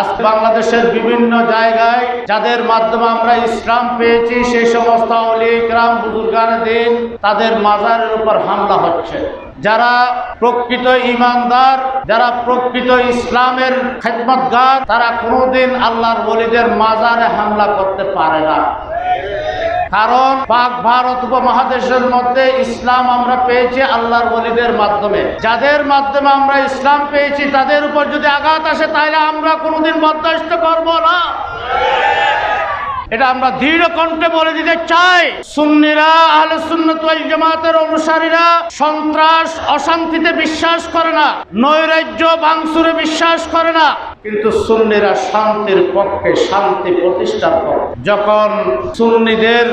আজকে বাংলাদেশের বিভিন্ন জায়গায় যাদের মাধ্যমে আমরা ইসলাম পেয়েছি সেই সমস্ত অলিগ্রাম বুজুর্গান দিন তাদের মাজারের উপর হামলা হচ্ছে। যারা প্রকৃত ইমানদার, যারা প্রকৃত ইসলামের খেদমতগার, তারা কোনোদিন আল্লাহর বলিদের মাজারে হামলা করতে পারে না। কারণ পাক ভারত উপমহাদেশের মধ্যে ইসলাম আমরা পেয়েছি আল্লাহর বলিদের মাধ্যমে। যাদের মাধ্যমে আমরা ইসলাম পেয়েছি, তাদের উপর যদি আঘাত আসে, তাহলে আমরা কোনোদিন বরদাস্ত করব না। এটা আমরা দৃঢ় কণ্ঠে বলে দিতে চাই। সুন্নিরা, আহলে জামাতের অনুসারীরা সন্ত্রাস, অশান্তিতে বিশ্বাস করে না। নৈরাজ্য বাংসুরে বিশ্বাস করে না। কিন্তু সুন্নিরা শান্তির পক্ষে শান্তি প্রতিষ্ঠা করে যখন সুন্নিদের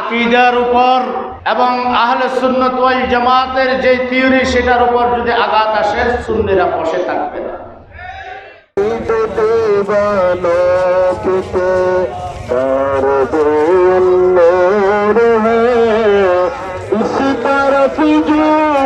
আকিদার উপর এবং আহলে সুন্নতাল জামাতের যে থিওরি সেটার উপর যদি আঘাত আসে, সুন্নিরা বসে থাকবে না। তার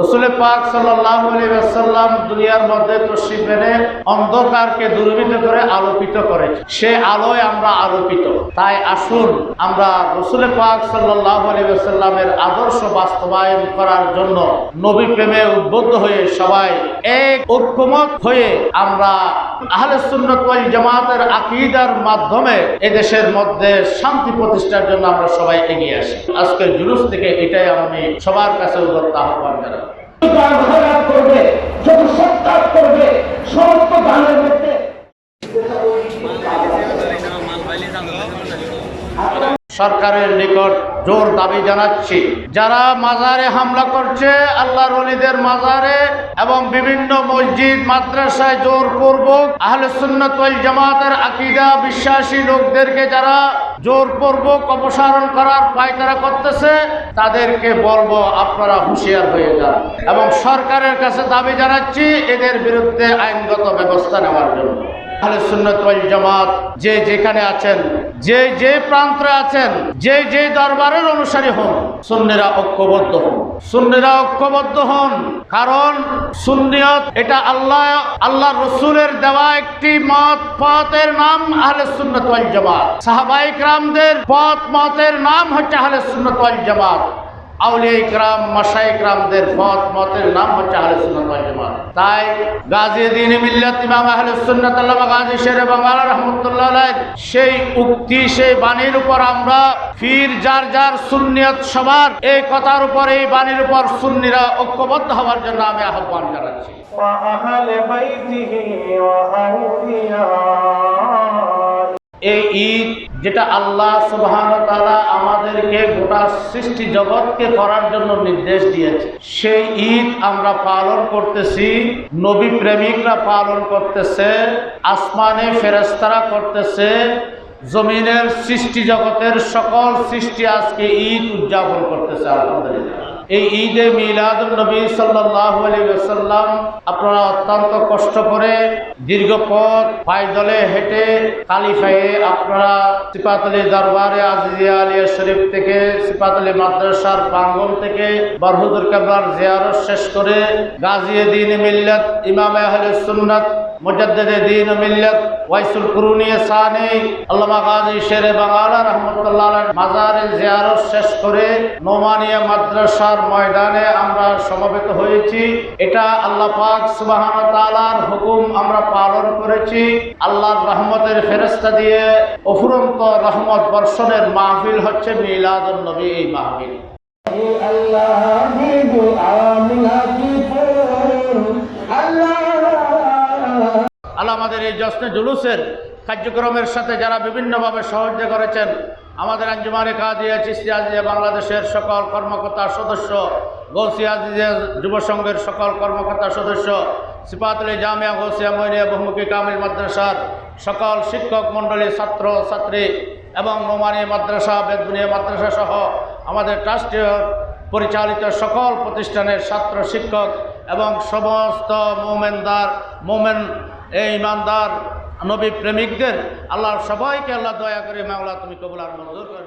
রসুল পাক সাল্লাম দুনিয়ার মধ্যে এনে অন্ধকারকে দূরীভূত করে আলোকিত করেছে সে আলোয় আমরা আলোকিত। তাই আসুন আমরা রসুল পাক সাল্লামের আদর্শ বাস্তবায়ন করার জন্য নবী প্রেমে উদ্বুদ্ধ হয়ে সবাই এক ঐক্যমত হয়ে আমরা আহলে সুন্নত ওয়াল জামাতের আকীদার মাধ্যমে এদেশের মধ্যে শান্তি প্রতিষ্ঠার জন্য আমরা সবাই এগিয়ে আসি। আজকের জুলুস থেকে এটাই আমি সবার কাছে উদ্বর্ত আহ্বান জানাই। করবে যত সৎকার করবে সমস্ত গানের মধ্যে সরকারের নিকট জোর দাবি জানাচ্ছি। যারা মাজারে হামলা করছে, আল্লাহর ওলিদের মাজারে এবং বিভিন্ন মসজিদ, মাদ্রাসায় জোরপূর্বক আহলে সুন্নত ওয়াল জামাতের আকিদা বিশ্বাসী লোকদেরকে যারা জোরপূর্বক অপসারণ করার পায়তারা করতেছে, তাদেরকে বলব আপনারা হুঁশিয়ার হয়ে যান এবং সরকারের কাছে দাবি জানাচ্ছি, এদের বিরুদ্ধে আইনগত ব্যবস্থা নেওয়ার জন্য। আহলে সুন্নত ওয়াল জামাত যে যেখানে আছেন যে যে প্রান্তে আছেন, যে যে দরবারের অনুসারী হন, সুন্নিরা ঐক্যবদ্ধ হন। সুন্নিরা ঐক্যবদ্ধ হন কারণ সুন্নিয়ত এটা আল্লাহ আল্লাহ রসুলের দেওয়া একটি মত, পথের নাম আহলে সুন্নত জামাত। সাহাবাইক রামদের পথ, মতের নাম হচ্ছে আহলে সুন্নত জামাত। আউলিয়া ইকরাম মাসাই ইকরামদের মত মতের নাম হচ্ছে আহলে সুন্নাত জামাত। তাই গাজী দিন মিল্লাত ইমাম আহলে সুন্নাত আল্লামা গাজী শের বাংলা রহমতুল্লাহ সেই উক্তি সেই বাণীর উপর আমরা ফির যার যার সুন্নিয়ত সবার এই কথার উপর এই বাণীর উপর সুন্নিরা ঐক্যবদ্ধ হওয়ার জন্য আমি আহ্বান জানাচ্ছি। এই ঈদ যেটা আল্লাহ তাআলা আমাদেরকে গোটা সৃষ্টি জগৎকে করার জন্য নির্দেশ দিয়েছে। সেই ঈদ আমরা পালন করতেছি, নবী প্রেমিকরা পালন করতেছে, আসমানে ফেরেস্তারা করতেছে, জমিনের সৃষ্টি জগতের সকল সৃষ্টি আজকে ঈদ উদযাপন করতেছে, আলহামদুলিল্লাহ। এই ঈদে মিলাদুল নবী সাল্লাহ আলাইসাল্লাম আপনারা অত্যন্ত কষ্ট করে দীর্ঘ পথ পায়দলে হেঁটে কালিফাইয়ে আপনারা সিপাতলি দরবারে আজিজিয়া আলিয়া শরীফ থেকে সিপাতলি মাদ্রাসার প্রাঙ্গণ থেকে বরহুদুর কাবলার জিয়ারত শেষ করে গাজিয়ে দিন মিল্লাত ইমাম আহলে সুন্নাত শেষ করে নোমানিয়া মাদ্রাসার ময়দানে আমরা সমবেত হয়েছি। এটা আল্লাহ পাক সুবাহান হুকুম আমরা পালন করেছি। আল্লাহর রহমতের ফেরস্তা দিয়ে অফুরন্ত রহমত বর্ষণের মাহফিল হচ্ছে মিলাদুল নবী এই মাহফিল আল্লাহ আল্লাহ আমাদের এই জশ্নে জুলুসের কার্যক্রমের সাথে যারা বিভিন্নভাবে সাহায্য করেছেন, আমাদের আঞ্জুমানে কাজিয়া চিস্তি আজিয়া বাংলাদেশের সকল কর্মকর্তা সদস্য গৌসিয়া আজিয়া যুব সংঘের সকল কর্মকর্তা সদস্য সিপাতলি জামিয়া, গৌসিয়া মৈনিয়া বহুমুখী কামিল মাদ্রাসার সকল শিক্ষক মণ্ডলী, ছাত্র, ছাত্রী এবং নোমানি মাদ্রাসা, বেদবুনিয়া মাদ্রাসা সহ আমাদের ট্রাস্টীয় পরিচালিত সকল প্রতিষ্ঠানের ছাত্র, শিক্ষক এবং সমস্ত মোমেনদার মোমেন, এই ইমানদার নবী প্রেমিকদের, আল্লাহর সবাইকে আল্লাহ দয়া করে মাওলা তুমি কবুল আর মঞ্জুর করে